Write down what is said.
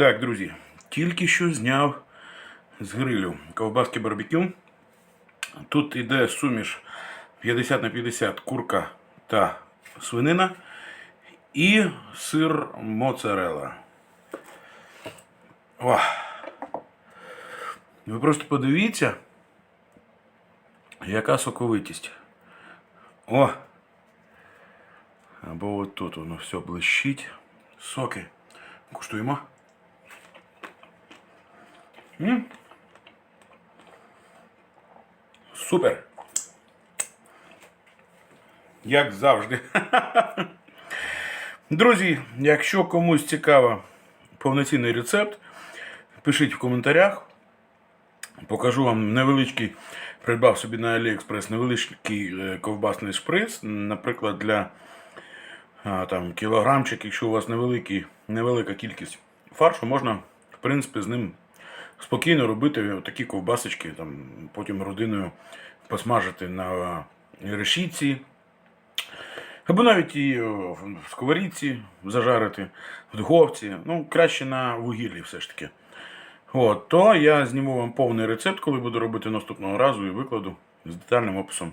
Так, друзі, тільки що зняв з грилю ковбаски барбекю. Тут іде суміш 50 на 50 курка та свинина і сир моцарелла. О! Ви просто подивіться, яка соковитість. О! Або от тут воно все блищить. Соки. Куштуємо. М? Супер. Як завжди. Друзі, якщо комусь цікаво повноцінний рецепт, пишіть в коментарях. Покажу вам невеличкий, придбав собі на AliExpress невеличкий е, ковбасний шприц, наприклад, для там, кілограмчик, якщо у вас невеликий, невелика кількість фаршу, можна, в принципі, з ним спокійно робити такі ковбасочки, там, потім родиною посмажити на решітці. Або навіть і в сковорідці зажарити, в духовці. Ну, краще на вугіллі все ж таки. От, то я зніму вам повний рецепт, коли буду робити наступного разу і викладу з детальним описом